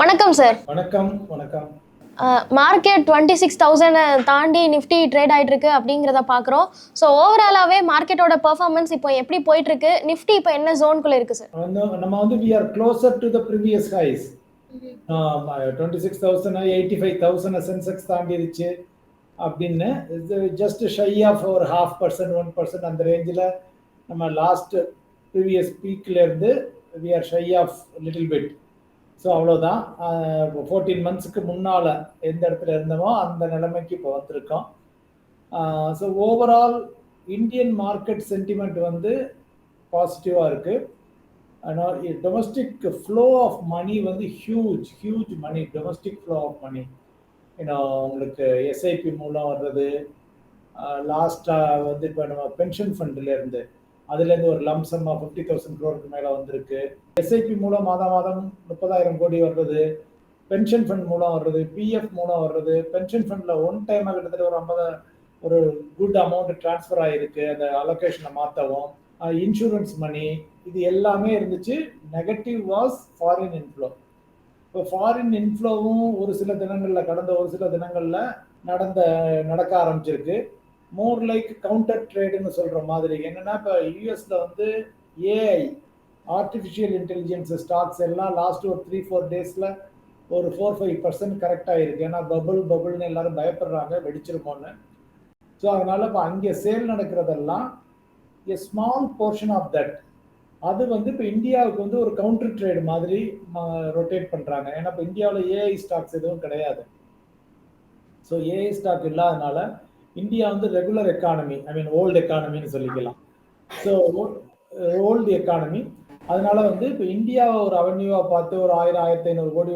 வணக்கம் சார் வணக்கம் வணக்கம். மார்க்கெட் டுவெண்ட்டி சிக்ஸ் தௌசண்ட் தாண்டி நிஃப்டி ட்ரேட் ஆயிட்டு இருக்கு அப்படிங்கிறத பார்க்குறோம் ஸோ ஓவராலாகவே மார்க்கெட்டோட பெர்ஃபார்மன்ஸ் இப்போ எப்படி போயிட்டு இருக்கு நிஃப்டி இப்போ என்ன ஜோனுக்குள்ள இருக்கு சார் வந்து நம்ம வந்து we are closer to the previous highs twenty six thousand eighty five thousand Sensex தாண்டிடுச்சு அப்படின்னு. ஜஸ்ட் ஷை ஆஃப் ஒரு ஹாஃப் பர்சன்ட் ஒன் பர்சன்ட் அந்த ரேஞ்சில் நம்ம last previous பீக்லேருந்து we are shy of little bit so அவ்வளோதான் fourteen மந்த்ஸுக்கு முன்னால் எந்த இடத்துல இருந்தோமோ அந்த நிலைமைக்கு இப்போ வந்திருக்கோம். So overall Indian market sentiment வந்து பாசிட்டிவாக இருக்குது டொமஸ்டிக் ஃப்ளோ ஆஃப் மணி வந்து huge huge money domestic flow of money ஏன்னா உங்களுக்கு எஸ்ஐபி மூலம் வர்றது லாஸ்ட்டாக வந்து இப்போ நம்ம பென்ஷன் ஃபண்ட்லேருந்து அதுலேருந்து ஒரு லம்சம் ஃபிஃப்டி தௌசண்ட் க்ரோருக்கு மேலே வந்திருக்கு. எஸ்ஐபி மூலம் மாதம் மாதம் முப்பதாயிரம் கோடி வர்றது பென்ஷன் ஃபண்ட் மூலம் வர்றது பிஎஃப் மூலம் வர்றது பென்ஷன் ஃபண்டில் ஒன் டைமாக கிட்டத்தட்ட ஒரு ஐம்பது ஒரு குட் அமௌண்ட் ட்ரான்ஸ்ஃபர் ஆகிருக்கு அந்த அலோகேஷனை மாற்றவும் இன்சூரன்ஸ் மணி இது எல்லாமே இருந்துச்சு. நெகட்டிவ் வாஸ் ஃபாரின் இன்ஃப்ளோ இப்போ ஃபாரின் இன்ஃப்ளோவும் ஒரு சில தினங்களில் கடந்த ஒரு சில தினங்களில் நடந்த நடக்க ஆரம்பிச்சிருக்கு. மோர் லைக் கவுண்டர் ட்ரேடுன்னு சொல்கிற மாதிரி. என்னென்னா இப்போ யூஎஸில் வந்து ஏஐ ஆர்டிஃபிஷியல் இன்டெலிஜென்ஸ் ஸ்டாக்ஸ் எல்லாம் லாஸ்ட் ஒரு த்ரீ ஃபோர் டேஸில் ஒரு ஃபோர் ஃபைவ் பர்சன்ட் கரெக்டாக இருக்குது ஏன்னா பபுள் பபுள்னு எல்லாரும் பயப்படுறாங்க வெடிச்சிருக்கோன்னு ஸோ அதனால் இப்போ அங்கே சேல் நடக்கிறதெல்லாம் a small portion of that அது வந்து இப்போ இந்தியாவுக்கு வந்து ஒரு கவுண்டர் ட்ரேடு மாதிரி ரொட்டேட் பண்ணுறாங்க ஏன்னா இப்போ இந்தியாவில் ஏஐ ஸ்டாக்ஸ் எதுவும் கிடையாது. ஸோ ஏஐ ஸ்டாக் இல்லாதனால இந்தியா வந்து regular economy I mean old எக்கானமின்னு சொல்லிக்கலாம். ஸோ ஓல்டு எக்கானமி அதனால வந்து இப்போ இந்தியாவை ஒரு அவென்யூவாக பார்த்து ஒரு ஆயிரம் ஆயிரத்தி ஐநூறு கோடி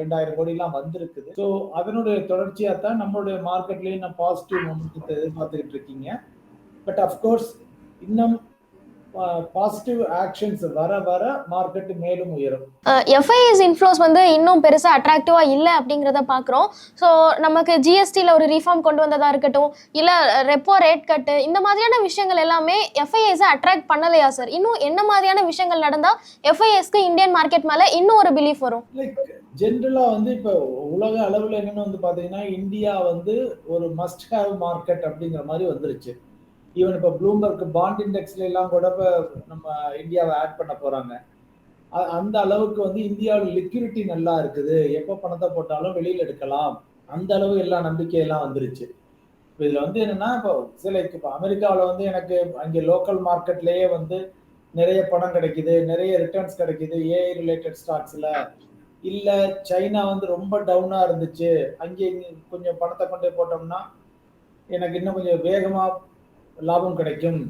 ரெண்டாயிரம் கோடிலாம் வந்திருக்குது. ஸோ அதனுடைய தொடர்ச்சியாக தான் நம்மளுடைய மார்க்கெட்லேயும் நான் பாசிட்டிவ் மூமெண்ட் எதிர்பார்த்துக்கிட்டு இருக்கீங்க. பட் அஃப்கோர்ஸ் இன்னும் பாசிட்டிவ் ஆக்ஷன்ஸ் வர வர மார்க்கெட் மேலும் உயரும். எஃப்ஐஎஸ் இன்ஃப்ளோஸ் வந்து இன்னும் பெருசாக அட்ராக்டிவாக இல்லை அப்படிங்கிறத பார்க்குறோம் ஸோ நமக்கு ஜிஎஸ்டியில் ஒரு ரீஃபார்ம் கொண்டு வந்ததா இருக்கட்டும் இல்லை ரெப்போ ரேட் கட்டு இந்த மாதிரியான விஷயங்கள் எல்லாமே எஃப்ஐஎஸை அட்ராக்ட் பண்ணலையா சார் இன்னும் என்ன மாதிரியான விஷயங்கள் நடந்தால் எஃப்ஐஎஸ்க்கு இந்தியன் மார்க்கெட் மேலே இன்னும் ஒரு பிலீஃப் வரும்? லைக் ஜென்ரலாக வந்து இப்போ உலக அளவில் என்னென்னு வந்து பார்த்தீங்கன்னா இந்தியா வந்து ஒரு மஸ்ட் ஹேவ் மார்க்கெட் அப்படிங்கிற மாதிரி வந்துருச்சு. ஈவன் இப்போ ப்ளூம்பர்க் பாண்ட் இண்டெக்ஸ்ல எல்லாம் கூட இப்போ நம்ம இந்தியாவை ஆட் பண்ண போறாங்க. அந்த அளவுக்கு வந்து இந்தியாவில் லிக்யூரிட்டி நல்லா இருக்குது. எப்போ பணத்தை போட்டாலும் வெளியில் எடுக்கலாம். அந்த அளவு எல்லா நம்பிக்கையெல்லாம் வந்துருச்சு. இப்போ இதில் வந்து என்னன்னா இப்போ சில இப்போ அமெரிக்காவில் வந்து எனக்கு அங்கே லோக்கல் மார்க்கெட்லேயே வந்து நிறைய பணம் கிடைக்குது. நிறைய ரிட்டர்ன்ஸ் கிடைக்குது. ஏஐ ரிலேட்டட் ஸ்டாக்ஸில் இல்லை சைனா வந்து ரொம்ப டவுனாக இருந்துச்சு. அங்கே கொஞ்சம் பணத்தை கொண்டு போட்டோம்னா எனக்கு இன்னும் கொஞ்சம் வேகமாக லாபம் கிடைக்கும்.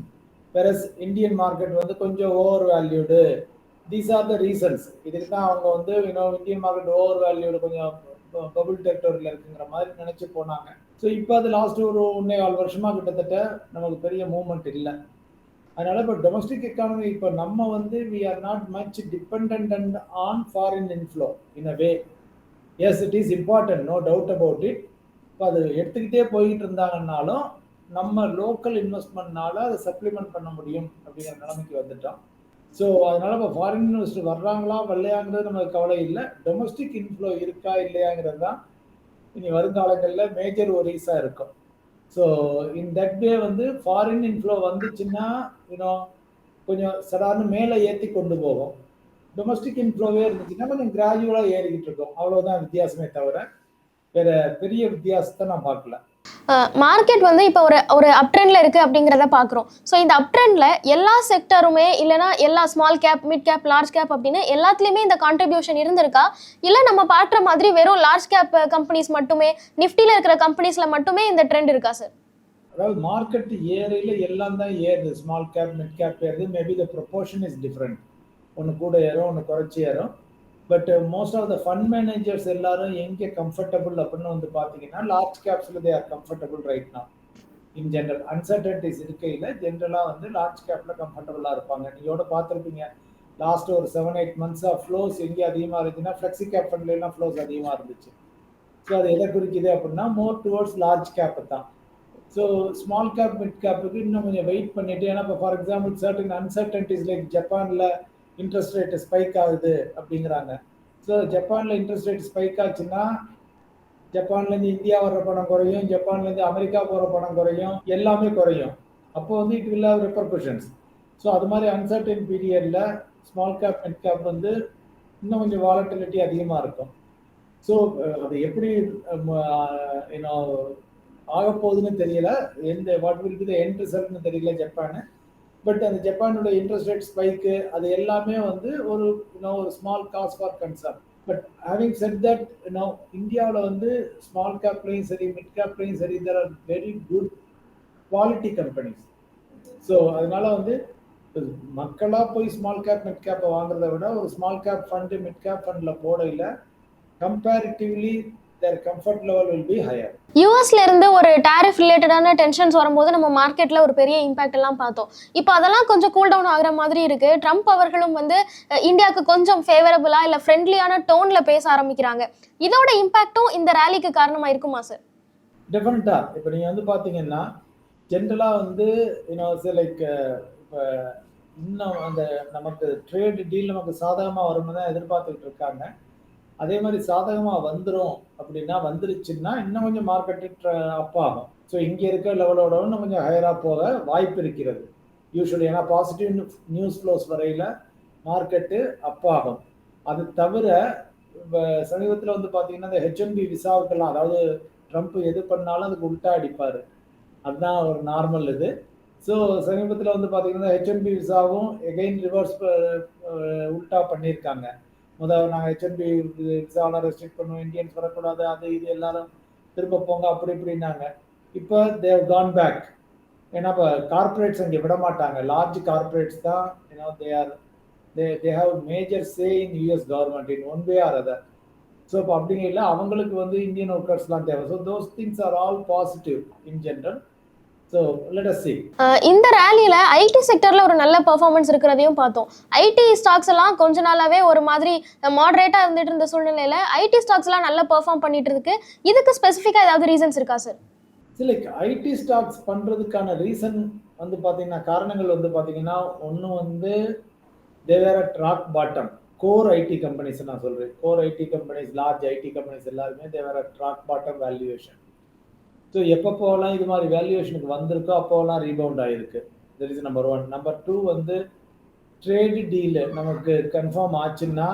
பெரஸ் இந்தியன் மார்க்கெட் வந்து கொஞ்சம் overvalued these are the reasons இதுக்கு தான் அவங்க வந்து இன்னும் இந்தியன் மார்க்கெட் ஓவர் வேல்யூடு கொஞ்சம் பபுள் டெரிட்டோரியில் இருக்குங்கிற மாதிரி நினச்சி போனாங்க. ஸோ இப்போ அது லாஸ்ட் ஒரு ஒன்றே கால் வருஷமாக கிட்டத்தட்ட நமக்கு பெரிய மூமெண்ட் இல்லை. அதனால இப்போ டொமஸ்டிக் எக்கானமி இப்போ நம்ம வந்து we are not much dependent on foreign inflow in a way as it is important no doubt about it இப்போ அது எடுத்துக்கிட்டே போயிட்டு இருந்தாங்கன்னாலும் நம்ம லோக்கல் இன்வெஸ்ட்மெண்ட்னால அதை சப்ளிமெண்ட் பண்ண முடியும் அப்படிங்கிற நிலைமைக்கு வந்துட்டோம். ஸோ அதனால இப்போ ஃபாரின் இன்வெஸ்டர் வர்றாங்களா வரலையாங்கிறது நமக்கு கவலை இல்லை. டொமஸ்டிக் இன்ஃப்ளோ இருக்கா இல்லையாங்கிறது தான் இனி வருங்காலங்களில் மேஜர் ஒரீஸாக இருக்கும். ஸோ இன் தட் வே வந்து ஃபாரின் இன்ஃப்ளோ வந்துச்சுன்னா இன்னும் கொஞ்சம் சடார்னு மேலே ஏற்றி கொண்டு போகும். டொமஸ்டிக் இன்ஃப்ளோவே இருந்துச்சுன்னா கொஞ்சம் கிராஜுவலாக ஏறிக்கிட்டு இருக்கும். அவ்வளோதான் வித்தியாசமே தவிர வேற பெரிய வித்தியாசத்தை நான் பார்க்கல. மார்க்கெட் வந்து இப்போ ஒரு ஒரு அப் ட்ரெண்ட்ல இருக்கு அப்படிங்கிறத பார்க்குறோம் ஸோ இந்த அப் ட்ரெண்ட்ல எல்லா செக்டருமே இல்லைனா எல்லா small cap mid cap large cap அப்படின்னு எல்லாத்துலேயுமே இந்த கான்ட்ரிபியூஷன் இருந்திருக்கா? இல்லை நம்ம பார்க்குற மாதிரி வெறும் லார்ஜ் கேப் கம்பெனிஸ் மட்டுமே நிஃப்டியில் இருக்கிற கம்பெனிஸில் மட்டுமே இந்த ட்ரெண்ட் இருக்கா சார் அதாவது மார்க்கெட் ஏறையில் எல்லாம் தான் ஏறுது. ஸ்மால் கேப் மிட் கேப் ஏறுது. Maybe the proportion is different ஒன்று கூட ஏறும் ஒன்று குறைச்சி ஏறும். But most of the fund managers எல்லாரும் எங்கே கம்ஃபர்டபுள் அப்படின்னு வந்து பார்த்தீங்கன்னா லார்ஜ் கேப்ஸில் தே ஆர் கம்ஃபர்டபுள் ரைட் நான் இன் ஜென்ரல் அன்சர்டன்டிஸ் இருக்கையில் ஜென்ரலாக வந்து லார்ஜ் கேப்பில் கம்ஃபர்டபுளாக இருப்பாங்க. நீங்களோட பார்த்துருப்பீங்க. லாஸ்ட் ஒரு செவன் எயிட் மந்த்ஸாக ஃப்ளோஸ் எங்கே அதிகமாக இருந்துச்சுன்னா ஃப்ளெக்ஸி கேப் ஃபண்ட்லாம் ஃப்ளோஸ் அதிகமாக இருந்துச்சு. ஸோ அது எதை குறிக்குது அப்படின்னா மோர் டுவர்ட்ஸ் லார்ஜ் கேப்பு தான். ஸோ ஸ்மால் கேப் மிட் கேப்புக்கு இன்னும் கொஞ்சம் வெயிட் பண்ணிட்டு ஏன்னா இப்போ for example certain uncertainties like ஜப்பானில் இன்ட்ரெஸ்ட் ரேட்டு ஸ்பைக் ஆகுது அப்படிங்கிறாங்க. ஸோ ஜப்பானில் இன்ட்ரெஸ்ட் ரேட் ஸ்பைக் ஆச்சுன்னா ஜப்பான்லேருந்து இந்தியா வர்ற பணம் குறையும் ஜப்பான்லேருந்து அமெரிக்கா போகிற பணம் குறையும் எல்லாமே குறையும். அப்போ வந்து it will have repercussions so அது மாதிரி அன்சர்டன் பீரியடில் ஸ்மால் கேப் மிட் கேப் வந்து இன்னும் கொஞ்சம் வாலட்டிலிட்டி அதிகமாக இருக்கும். ஸோ அது எப்படி ஏன்னோ ஆக போகுதுன்னு தெரியல. எந்த what will be the end ரிசல்ட்னு தெரியல ஜப்பானு. பட் அந்த ஜப்பானோட இன்ட்ரெஸ்ட் ரேட் ஸ்பைக்கு அது எல்லாமே வந்து ஒரு நான் ஒரு small cause for concern but having said that நான் இந்தியாவில் வந்து ஸ்மால் கேப்லையும் சரி மிட் கேப்லையும் சரி there are very good quality companies so அதனால வந்து மக்களாக போய் ஸ்மால் கேப் மிட் கேப்பை வாங்குறத விட ஒரு small cap fund mid cap ஃபண்டில் போடையில் comparatively their comfort level will be higher யூஎஸ்ல இருந்து ஒரு டாரிஃப் ரிலேட்டடான டென்ஷன்ஸ் வரும்போது நம்ம மார்க்கெட்ல ஒரு பெரிய இம்பாக்ட் எல்லாம் பார்த்தோம். இப்போ அதெல்லாம் கொஞ்சம் கூல் டவுன் ஆகுற மாதிரி இருக்கு. ட்ரம்ப் அவர்களும் வந்து இந்தியாவுக்கு கொஞ்சம் ஃபேவரபிளா இல்ல ஃப்ரெண்ட்லியான டோன்ல பேச ஆரம்பிக்கிறாங்க. இதோட இம்பாக்டும் இந்த ரேலிக்கு காரணமா இருக்குமா சார் டெஃபினட்டா இப்போ நீங்க வந்து பாத்தீங்கன்னா ஜென்ரலா வந்து யூனோ லைக் இன்னும் அந்த நமக்கு ட்ரேட் டீல் நமக்கு சாதகமா வரும்னு தான் எதிர்பார்த்துக்கிட்டு இருக்காங்க. அதே மாதிரி சாதகமாக வந்துடும் அப்படின்னா வந்துருச்சுன்னா இன்னும் கொஞ்சம் மார்க்கெட்டு அப் ஆகும். ஸோ இங்கே இருக்க லெவலோட இன்னும் கொஞ்சம் ஹையராக போக வாய்ப்பு இருக்கிறது. யூஸ்வலி ஏன்னா பாசிட்டிவ் நியூஸ் ஃப்ளோஸ் வரையில் மார்க்கெட்டு அப் ஆகும். அது தவிர சமீபத்தில் வந்து பார்த்தீங்கன்னா இந்த ஹெச்என்பி விசாவுக்கெல்லாம் அதாவது ட்ரம்ப் எது பண்ணாலும் அதுக்கு உல்ட்டா அடிப்பார். அதுதான் ஒரு நார்மல் இது. ஸோ சமீபத்தில் வந்து பார்த்தீங்கன்னா ஹெச்என்பி விசாவும் எகைன் ரிவர்ஸ் உல்ட்டா பண்ணியிருக்காங்க. முதல் நாங்கள் ஹெச்என்பி விசாவெல்லாம் ரெஸ்ட்ரிக்ட் பண்ணுவோம் இந்தியன்ஸ் வரக்கூடாது அது இது எல்லாரும் திரும்ப போங்க அப்படி இப்படின்னாங்க. இப்போ தேவ் கான் பேக் ஏன்னா இப்போ கார்பரேட்ஸ் அங்கே விட மாட்டாங்க. லார்ஜ் கார்பரேட்ஸ் தான் ஏன்னா they are they they have major say in US government in one way or other so இப்போ அப்படிங்கிற அவங்களுக்கு வந்து இந்தியன் ஒர்க்கர்ஸ்லாம் தேவை. So those things are all positive in general இந்த ரேலியில ஐடி செக்டர்ல ஒரு நல்ல பெர்ஃபார்மன்ஸ் இருக்கிறதையும் பார்த்தோம். ஐடி ஸ்டாக்ஸ் எல்லாம் கொஞ்ச நாளாவே ஒரு மாதிரி மாடரேட்டா இருந்துட்டு இருந்த சூழ்நிலையில ஐடி ஸ்டாக்ஸ் எல்லாம் நல்லா பெர்ஃபார்ம் பண்ணிட்டு இருக்கு. இதுக்கு ஸ்பெசிஃபிக்கா ஏதாவது ரீசன்ஸ் இருக்கா சார் லைக் ஐடி ஸ்டாக்ஸ் பண்ணுறதுக்கான ரீசன் வந்து பார்த்தீங்கன்னா காரணங்கள் வந்து பார்த்தீங்கன்னா ஒன்று வந்து they were at rock bottom core IT companies நான் சொல்கிறேன் core IT companies large IT companies எல்லாருமே they were at rock bottom valuation so எப்பப்போலாம் இது மாதிரி வேல்யூவேஷனுக்கு வந்திருக்கோ அப்போலாம் ரீபவுண்ட் ஆகிருக்கு that is number one number two வந்து ட்ரேடு டீலு நமக்கு கன்ஃபார்ம் ஆச்சுன்னா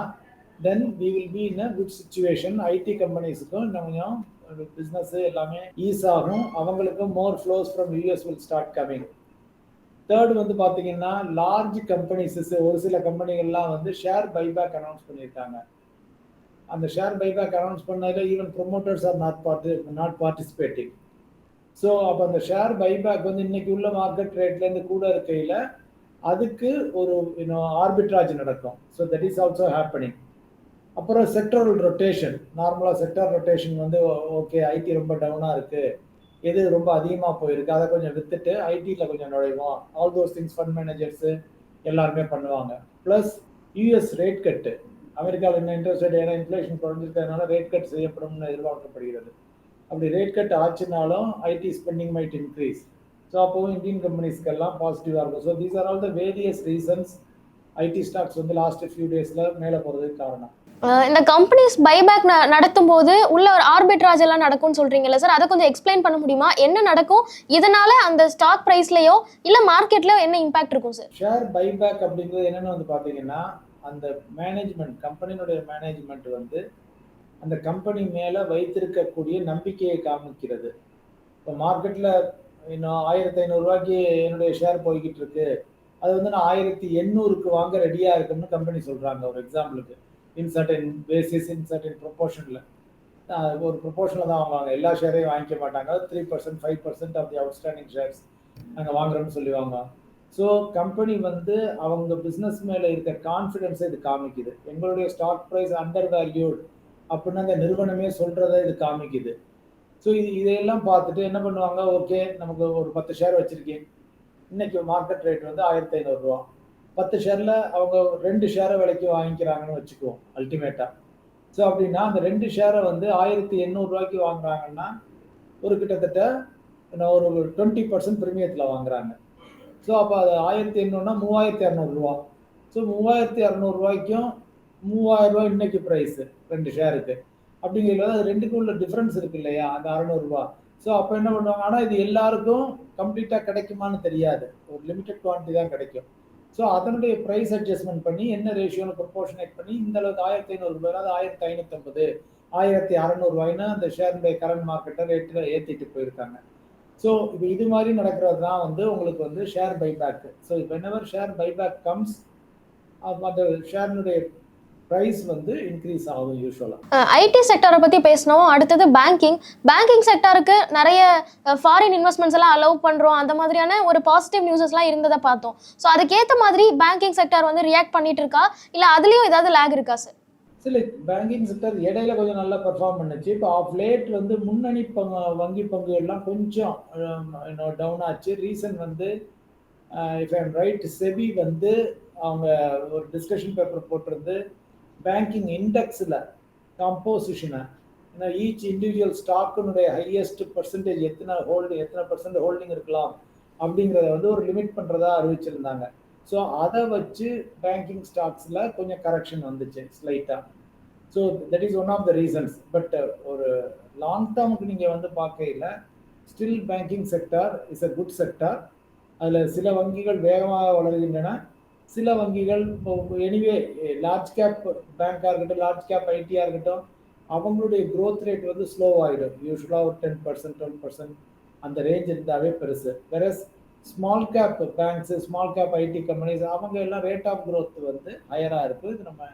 then we will be in a good situation IT கம்பெனிஸுக்கும் இன்னும் கொஞ்சம் பிஸ்னஸ் எல்லாமே ஈஸ் ஆகும். அவங்களுக்கு more flows from US will start coming third வந்து பார்த்தீங்கன்னா லார்ஜ் கம்பெனிஸஸ் ஒரு சில கம்பெனிகள்லாம் வந்து ஷேர் பைபேக் அனௌன்ஸ் பண்ணியிருக்காங்க. அந்த ஷேர் பைபேக் அனௌன்ஸ் பண்ணதில் even promoters are not party not participating so அப்போ அந்த ஷேர் பைபேக் வந்து இன்னைக்கு உள்ள மார்க்கெட் ரேட்லேருந்து கூட இருக்கையில் அதுக்கு ஒரு இன்னும் ஆர்பிட்ராஜ் நடக்கும். So that is also happening அப்புறம் செக்டரல் ரொட்டேஷன் நார்மலாக செக்டர் ரொட்டேஷன் வந்து ஓகே ஐடி ரொம்ப டவுனாக இருக்குது எது ரொம்ப அதிகமாக போயிருக்கு அதை கொஞ்சம் வித்துட்டு ஐடியில் கொஞ்சம் நுழைவோம். All those things fund managers எல்லாருமே பண்ணுவாங்க. ப்ளஸ் யூஎஸ் ரேட் கட்டு அமெரிக்காவில் இன்னும் இன்ட்ரெஸ்ட் ரேட் ஏன்னா இன்ஃப்ளேஷன் குறைஞ்சிருக்கிறதுனால ரேட் கட் செய்யப்படும்னு எதிர்பார்க்கப்படுகிறது. அப்படி rate cut ஆச்சுனாலும் IT spending might increase so அப்போவும் இந்தியன் கம்பெனிஸ்க்கெல்லாம் பாசிட்டிவாக இருக்கும். So these are all the various reasons IT stocks வந்து லாஸ்ட் ஃபியூ டேஸில் மேலே போகிறதுக்கு காரணம். இந்த கம்பெனிஸ் பைபேக் நடத்தும் போது உள்ள ஒரு ஆர்பிட்ராஜ் எல்லாம் நடக்கும்னு சொல்றீங்கல்ல சார் அதை கொஞ்சம் எக்ஸ்பிளைன் பண்ண முடியுமா? என்ன நடக்கும்? இதனால அந்த ஸ்டாக் பிரைஸ்லயோ இல்ல மார்க்கெட்லயோ என்ன இம்பாக்ட் இருக்கும் சார் ஷேர் பைபேக் அப்படிங்கிறது என்னென்னு வந்து பார்த்தீங்கன்னா அந்த மேனேஜ்மெண்ட் கம்பெனியினுடைய மேனேஜ்மெண்ட் வந்து அந்த கம்பெனி மேலே வைத்திருக்கக்கூடிய நம்பிக்கையை காமிக்கிறது. இப்போ மார்க்கெட்டில் இன்னும் ஆயிரத்தி ஐநூறுரூவாய்க்கு என்னுடைய ஷேர் போய்கிட்டு இருக்கு. அது வந்து நான் ஆயிரத்தி எண்ணூறுக்கு வாங்க ரெடியாக இருக்கணும்னு கம்பெனி சொல்கிறாங்க ஒரு எக்ஸாம்பிளுக்கு in certain basis in certain ப்ரொபோர்ஷனில் ஒரு ப்ரொபோர்ஷனில் தான் வாங்குவாங்க. எல்லா ஷேரையும் வாங்கிக்க மாட்டாங்க. Three percent five percent of the outstanding shares நாங்கள் வாங்குறோம்னு சொல்லி வாங்குவாங்க. ஸோ கம்பெனி வந்து அவங்க பிஸ்னஸ் மேலே இருக்க கான்ஃபிடென்ஸை இது காமிக்குது. எங்களுடைய ஸ்டாக் ப்ரைஸ் அண்டர் வேல்யூட் அப்படின்னு அந்த நிறுவனமே சொல்கிறத இது காமிக்குது. ஸோ இது இதையெல்லாம் பார்த்துட்டு என்ன பண்ணுவாங்க? ஓகே நமக்கு ஒரு பத்து ஷேர் வச்சுருக்கேன். இன்னைக்கு மார்க்கெட் ரேட் வந்து ஆயிரத்தி ஐநூறுரூவா பத்து ஷேரில் அவங்க ரெண்டு ஷேரை விலைக்கு வாங்கிக்கிறாங்கன்னு வச்சுக்குவோம் அல்டிமேட்டாக ஸோ அப்படின்னா அந்த ரெண்டு ஷேரை வந்து ஆயிரத்தி எண்ணூறுரூவாய்க்கு வாங்குறாங்கன்னா ஒரு கிட்டத்தட்ட ஒரு டுவெண்ட்டி பர்சன்ட் ப்ரீமியத்தில் வாங்குறாங்க. ஸோ அப்போ அது ஆயிரத்தி எண்ணூறுனா மூவாயிரத்தி இரநூறுவா. ஸோ மூவாயிரத்தி இரநூறுவாய்க்கும் மூவாயிரம் ரூபாய் இன்னைக்கு ப்ரைஸ் ரெண்டு ஷேருக்கு அப்படிங்கிறது அது ரெண்டுக்கும் உள்ள டிஃப்ரென்ஸ் இருக்கு இல்லையா? அந்த அறநூறுபா ஸோ அப்போ என்ன பண்ணுவாங்க? ஆனால் இது எல்லாருக்கும் கம்ப்ளீட்டாக கிடைக்குமான்னு தெரியாது. ஒரு லிமிடெட் குவான்டிட்டி தான் கிடைக்கும். ஸோ அதனுடைய ப்ரைஸ் அட்ஜஸ்ட்மெண்ட் பண்ணி என்ன ரேஷியோவில் ப்ரொபோர்ஷனேட் பண்ணி இந்த அளவுக்கு ஆயிரத்தி ஐநூறுரூபா அது ஆயிரத்தி ஐநூற்றம்பது ஆயிரத்தி அறநூறுவாயின்னு அந்த ஷேருடைய கரண்ட் மார்க்கெட்டை ரேட்டில் ஏற்றிட்டு போயிருக்காங்க. ஸோ இப்போ இது மாதிரி நடக்கிறது தான் வந்து உங்களுக்கு வந்து ஷேர் பைபேக்கு ஸோ இப்போ என்னவர் ஷேர் பைபேக் கம்ஸ் அந்த ஷேர்னுடைய ப்ரைஸ் வந்து இன்க்ரீஸ் ஆகும் யூஸ்வலாக ஐடி செக்டரை பற்றி பேசினோம். அடுத்தது பேங்கிங் பேங்கிங் செக்டருக்கு நிறைய ஃபாரின் இன்வெஸ்ட்மெண்ட்ஸ் எல்லாம் அலோவ் பண்ணுறோம் அந்த மாதிரியான ஒரு பாசிட்டிவ் நியூஸஸ்லாம் இருந்ததை பார்த்தோம். ஸோ அதுக்கேற்ற மாதிரி பேங்கிங் செக்டர் வந்து ரியாக்ட் பண்ணிட்டு இருக்கா? இல்லை அதுலேயும் ஏதாவது லேக் இருக்கா சார் சில பேங்கிங் செக்டர் இடையில கொஞ்சம் நல்லா பெர்ஃபார்ம் பண்ணுச்சு. இப்போ ஆஃப் லேட் வந்து முன்னணி பங்கு வங்கி பங்குகள்லாம் கொஞ்சம் டவுன் ஆச்சு. ரீசன் வந்து இஃப் ஐம் ரைட் செபி வந்து அவங்க ஒரு டிஸ்கஷன் பேப்பர் போட்டிருந்து பேங்கிங் இண்டெக்ஸில் கம்போசிஷனை ஏன்னா ஈச் இண்டிவிஜுவல் ஸ்டாக்குனுடைய ஹையஸ்ட் பர்சன்டேஜ் எத்தனை ஹோல்டு எத்தனை பர்சன்ட் ஹோல்டிங் இருக்கலாம் அப்படிங்கிறத வந்து ஒரு லிமிட் பண்ணுறதா அறிவிச்சிருந்தாங்க. ஸோ அதை வச்சு பேங்கிங் ஸ்டாக்ஸில் கொஞ்சம் கரெக்ஷன் வந்துச்சு ஸ்லைட்டாக so that is one of the reasons but ஒரு லாங் டேர்முக்கு நீங்கள் வந்து பார்க்கையில் still banking sector is a good sector அதில் சில வங்கிகள் வேகமாக வளர்கின்றன. சில வங்கிகள் எனிவே லார்ஜ் கேப் பேங்காக இருக்கட்டும் லார்ஜ் கேப் ஐடியாக இருக்கட்டும் அவங்களுடைய க்ரோத் ரேட் வந்து ஸ்லோ ஆகிடும் யூஸ்வலாக ஒரு டென் பர்சன்ட் டுவெல் பர்சன்ட் அந்த ரேஞ்ச் இருந்தாவே பெருசு. வேற small cap banks small cap IT companies அவங்க எல்லாம் ரேட் ஆஃப் க்ரோத் வந்து ஹையராக இருக்குது இது நம்ம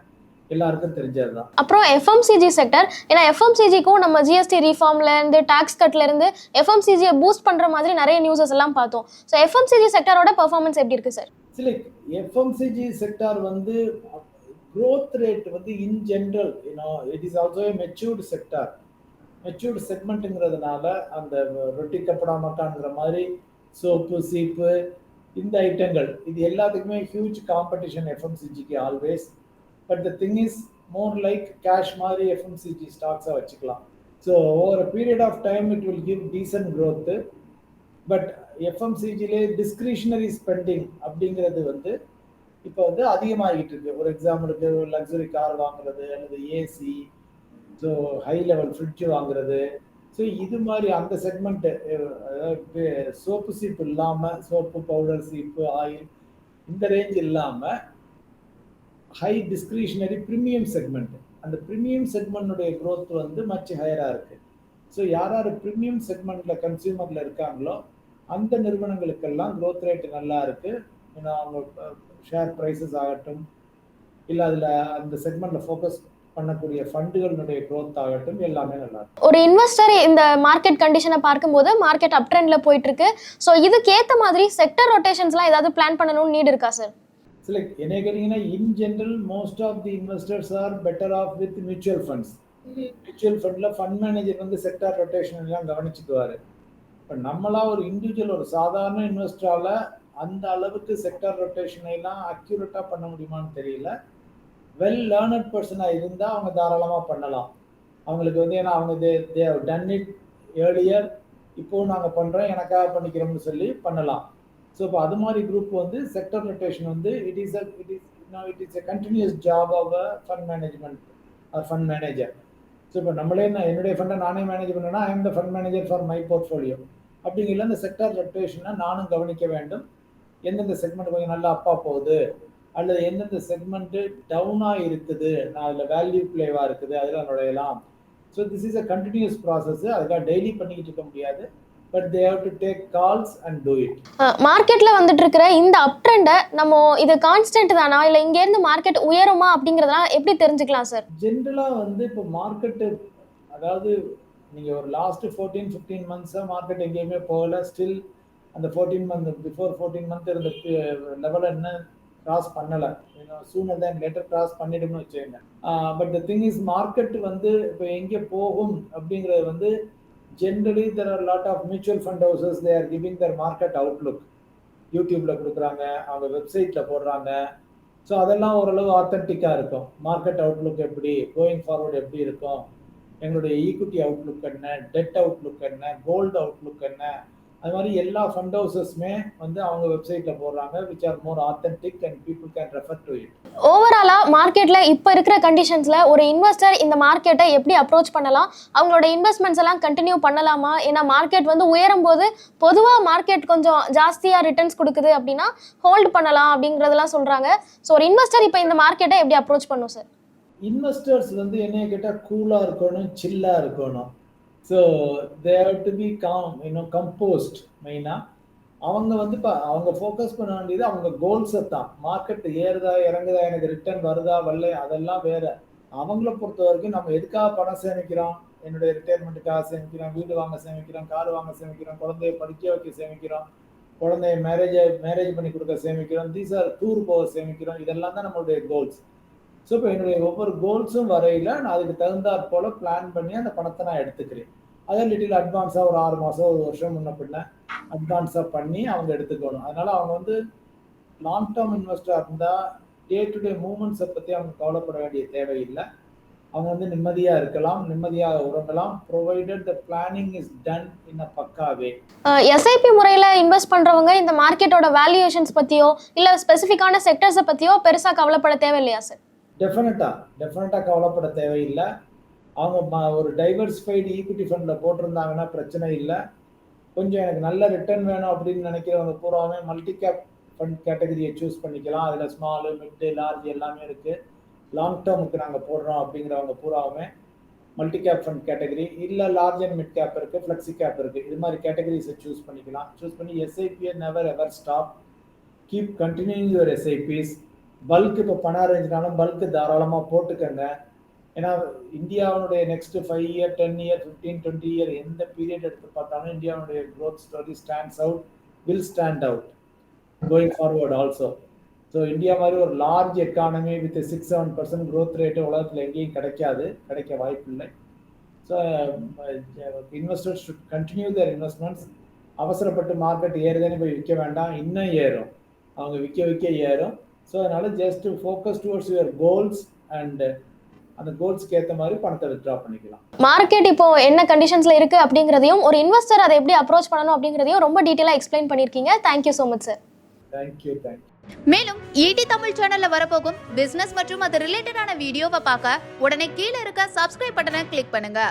எல்லாருக்கும் தெரிஞ்சது தான் அப்புறம் எஃப்எம்சிஜி செக்டர் ஏன்னா எஃப்எம்சிஜிக்கும் நம்ம ஜிஎஸ்டி ரீஃபார்ம்ல இருந்து டாக்ஸ் கட்ல இருந்து எஃப்எம்சிஜியை பூஸ்ட் பண்ற மாதிரி நிறைய நியூஸஸ் எல்லாம் பார்த்தோம். ஸோ எஃப்எம்சிஜி செக்டரோட பெர்ஃபார்மன்ஸ் எப்படி இருக்கு சார் சில எஃப்எம்சிஜி செக்டார் வந்து க்ரோத் ரேட் வந்து in general you know it is also matured sector matured செக்மெண்ட்டுங்கிறதுனால அந்த ரொட்டி கப்படா மக்கான்ங்கிற மாதிரி சோப்பு சீப்பு இந்த ஐட்டங்கள் இது எல்லாத்துக்குமே huge competition எஃப்எம்சிஜிக்கு always but the thing is more like cash மாதிரி எஃப்எம்சிஜி ஸ்டாக்ஸாக வச்சுக்கலாம். So over period of time it will give decent growth but எஃப்எம்சிஜிலே discretionary spending அப்படிங்கிறது வந்து இப்போ வந்து அதிகமாகிட்டு இருக்கு. ஒரு எக்ஸாம்பிளுக்கு லக்ஸுரி கார் வாங்குறது அல்லது AC so high level fridge வாங்குறது. ஸோ இது மாதிரி அந்த செக்மெண்ட்டு அதாவது சோப்பு சீப்பு இல்லாமல் சோப்பு பவுடர் சீப்பு ஆயில் இந்த ரேஞ்ச் இல்லாமல் ஹை டிஸ்கிரிஷனரி ப்ரீமியம் செக்மெண்ட் அந்த ப்ரீமியம் செக்மெண்ட்டுடைய க்ரோத் வந்து மச் ஹையராக இருக்குது ஸோ யார் யார் ப்ரீமியம் செக்மெண்ட்டில் கன்சியூமரில் இருக்காங்களோ அந்த நிறுவனங்களுக்கெல்லாம் க்ரோத் ரேட் நல்லா இருக்குது ஏன்னா அவங்க ஷேர் ப்ரைஸஸ் ஆகட்டும் இல்லை அதில் அந்த செக்மெண்ட்டில் ஃபோக்கஸ் பண்ணக்கூடிய ஃபண்டுகளினுடைய க்ரோத் ஆகட்டும் எல்லாமே நல்லா இருக்கும் ஒரு இன்வெஸ்டர் இந்த மார்க்கெட் கண்டிஷனை பார்க்கும்போது மார்க்கெட் அப் ட்ரெண்ட்ல போயிட்டு இருக்கு ஸோ இதுக்கு ஏற்ற மாதிரி செக்டர் ரொட்டேஷன்ஸ்லாம் ஏதாவது பிளான் பண்ணணும்னு நீட் இருக்கா சார் சில என்ன கேட்டிங்கன்னா in general most of the investors are better off with mutual funds mutual ஃபண்டில் ஃபண்ட் மேனேஜர் வந்து செக்டார் ரொட்டேஷன் எல்லாம் கவனிச்சுக்குவார். இப்போ நம்மளா ஒரு இண்டிவிஜுவல் ஒரு சாதாரண இன்வெஸ்டரால் அந்த அளவுக்கு செக்டர் ரொட்டேஷனை எல்லாம் அக்யூரேட்டாக பண்ண முடியுமான்னு தெரியல. வெல் லேர்னட் பர்சனாக இருந்தால் அவங்க தாராளமாக பண்ணலாம். அவங்களுக்கு வந்து ஏன்னா அவங்க they they done it earlier இப்போவும் நாங்கள் பண்ணுறோம் எனக்காக பண்ணிக்கிறோம்னு சொல்லி பண்ணலாம். ஸோ இப்போ அது மாதிரி குரூப் வந்து செக்டர் ரொட்டேஷன் வந்து it is a it is it is a continuous job of a fund management or fund manager so இப்போ நம்மளே நான் என்னுடைய ஃபண்டை நானே மேனேஜ் பண்ணேன்னா I am the fund manager for my portfolio அப்படிங்கிற அந்த செக்டர் ரொட்டேஷனை நானும் கவனிக்க வேண்டும். எந்தெந்த செக்மெண்ட் கொஞ்சம் நல்லா அப்பா போகுது அல்லது எந்தெந்த செக்மெண்ட்டு டவுனாக இருக்குது நான் அதில் வேல்யூ பிளேவாக இருக்குது அதில் நுழையலாம் so this is a continuous process அதுக்காக டெய்லி பண்ணிக்கிட்டு இருக்க முடியாது. But they have to take calls and do it மார்க்கெட்ல வந்துட்டு இருக்கிற இந்த அப் ட்ரெண்டை நம்ம இது கான்ஸ்டன்ட் தானா? இல்லை இங்கேருந்து மார்க்கெட் உயருமா அப்படிங்கிறதெல்லாம் எப்படி தெரிஞ்சுக்கலாம் சார் ஜென்ரலாக வந்து இப்போ மார்க்கெட்டு அதாவது நீங்கள் ஒரு லாஸ்ட் ஃபோர்டீன் ஃபிஃப்டீன் மந்த்ஸாக மார்க்கெட் எங்கேயுமே போகல. ஸ்டில் அந்த fourteen month before fourteen month இருந்த லெவலில் என்ன கிராஸ் பண்ணலை. சூனர் தான் லேட்டர் கிராஸ் பண்ணிடும்னு வச்சுக்கோங்க. But the thing is market வந்து இப்போ எங்கே போகும் அப்படிங்கிறது வந்து generally there are lot of mutual fund houses they are giving their market outlook யூடியூப்ல கொடுக்குறாங்க அவங்க வெப்சைட்ல போடுறாங்க. ஸோ அதெல்லாம் ஓரளவு ஆத்தென்டிக்காக இருக்கும். மார்க்கெட் அவுட்லுக் எப்படி கோயிங் ஃபார்வர்டு எப்படி இருக்கும் எங்களுடைய ஈக்விட்டி அவுட்லுக் என்ன டெட் அவுட்லுக் என்ன கோல்டு அவுட்லுக் என்ன அது மாதிரி எல்லா ஃபண்ட் ஹவுசஸ்மே வந்து அவங்க வெப்சைட்டில் போடுறாங்க which are more authentic and people can refer to it ஓவராலா மார்க்கெட்ல இப்போ இருக்கிற கண்டிஷன்ஸ்ல ஒரு இன்வெஸ்டர் இந்த மார்க்கெட்டை எப்படி அப்ரோச் பண்ணலாம்? அவங்களோட இன்வெஸ்ட்மெண்ட்ஸ் எல்லாம் கண்டினியூ பண்ணலாமா? ஏன்னா மார்க்கெட் வந்து உயரும் போது பொதுவாக மார்க்கெட் கொஞ்சம் ஜாஸ்தியா ரிட்டர்ன்ஸ் கொடுக்குது அப்படின்னா ஹோல்ட் பண்ணலாம் அப்படிங்கிறதெல்லாம் சொல்றாங்க. ஸோ ஒரு இன்வெஸ்டர் இப்போ இந்த மார்க்கெட்டை எப்படி அப்ரோச் பண்ணும் சார் இன்வெஸ்டர்ஸ் வந்து என்னைய கேட்டால் கூலாக இருக்கணும் சில்லாக இருக்கணும். So they have to be calm இன்னும் கம்போஸ்ட் மெயினாக அவங்க வந்து இப்போ அவங்க ஃபோக்கஸ் பண்ண வேண்டியது அவங்க கோல்ஸை தான். மார்க்கெட் ஏறுதா இறங்குதா எனக்கு ரிட்டர்ன் வருதா வரல அதெல்லாம் வேற. அவங்கள பொறுத்த வரைக்கும் நம்ம எதுக்காக பணம் சேமிக்கிறோம்? என்னுடைய ரிட்டையர்மெண்ட்டுக்காக சேமிக்கிறோம் வீடு வாங்க சேமிக்கிறோம் கார் வாங்க சேமிக்கிறோம் குழந்தைய படிக்க வைக்க சேமிக்கிறோம் குழந்தைய மேரேஜ் மேரேஜ் பண்ணி கொடுக்க சேமிக்கிறோம். தீஸ் ஆர் டூர் போக சேமிக்கிறோம். இதெல்லாம் தான் நம்மளுடைய கோல்ஸ் ஸோ இப்போ என்னுடைய ஒவ்வொரு கோல்ஸும் வரையில நான் அதுக்கு தகுந்தாற் போல பிளான் பண்ணி அந்த பணத்தை நான் எடுத்துக்கிறேன். அதை லிட்டில் அட்வான்ஸாக ஒரு ஆறு மாதம் ஒரு வருஷம் முன்ன பின்ன அட்வான்ஸாக பண்ணி அவங்க எடுத்துக்கணும். அதனால அவங்க வந்து லாங் டேர்ம் இன்வெஸ்டராக இருந்தால் டே டு டே மூமெண்ட்ஸை பற்றி அவங்க கவலைப்பட வேண்டிய தேவையில்லை. அவங்க வந்து நிம்மதியாக இருக்கலாம் நிம்மதியாக உறங்கலாம். Provided the planning is done in a பக்காவே SIP முறையில் இன்வெஸ்ட் பண்ணுறவங்க இந்த மார்க்கெட்டோட வேல்யூஷன்ஸ் பற்றியோ இல்லை ஸ்பெசிஃபிக்கான செக்டர்ஸை பற்றியோ பெருசாக கவலைப்பட தேவையில்லையா சார் டெஃபினட்டாக டெஃபினட்டாக கவலைப்பட தேவையில்லை. அவங்க ஒரு டைவர்ஸ்ஃபைடு ஈக்விட்டி ஃபண்டில் போட்டிருந்தாங்கன்னா பிரச்சனை இல்லை. கொஞ்சம் எனக்கு நல்ல ரிட்டர்ன் வேணும் அப்படின்னு நினைக்கிறவங்க பூராவே மல்டி கேப் ஃபண்ட் கேட்டகரியை சூஸ் பண்ணிக்கலாம். அதில் ஸ்மாலு மிட்டு லார்ஜ் எல்லாமே இருக்குது லாங் டேர்முக்கு நாங்கள் போடுறோம் அப்படிங்கிறவங்க பூராவுமே மல்டி கேப் ஃபண்ட் கேட்டகரி இல்லை லார்ஜ் அண்ட் மிட் கேப் இருக்குது ஃப்ளெக்ஸி கேப் இருக்குது இது மாதிரி கேட்டகரிஸை சூஸ் பண்ணிக்கலாம். சூஸ் பண்ணி எஸ்ஐபியை never ever stop keep continuing your SIPs bulk இப்போ பணம் அரேஞ்சினாலும் பல்க் தாராளமாக போட்டுக்கங்க. ஏன்னா இந்தியாவுடைய next five year ten year fifteen twenty year எந்த பீரியட் எடுத்து பார்த்தாலும் இந்தியாவுடைய growth story stands out will stand out going forward also so India மாதிரி ஒரு large economy with six seven percent growth rate உலகத்தில் எங்கேயும் கிடைக்காது கிடைக்க வாய்ப்பில்லை so investors should continue their investments அவசரப்பட்டு மார்க்கெட் ஏறுதுன்னு போய் விற்க வேண்டாம் இன்னும் ஏறும். அவங்க விற்க விற்க ஏறும். ஸோ அதனால just focus towards your goals and அந்த கோல்ஸ்க்கு ஏற்ற மாதிரி பணத்தை வித்ட்ரா பண்ணிக்கலாம். மார்க்கெட் இப்போ என்ன கண்டிஷன்ஸ்ல இருக்கு அப்படிங்கிறதையும் ஒரு இன்வெஸ்டர் அதை எப்படி அப்ரோச் பண்ணணும் அப்படிங்கிறதையும் ரொம்ப டீட்டெயிலாக எக்ஸ்பிளைன் பண்ணியிருக்கீங்க. Thank you so much sir thank you thank you மேலும் ஈடி தமிழ் சேனல்ல வரப்போகும் பிசினஸ் மற்றும் அது ரிலேட்டடான வீடியோவை பார்க்க உடனே கீழே இருக்க சப்ஸ்கிரைப் பட்டனை கிளிக் பண்ணுங்க.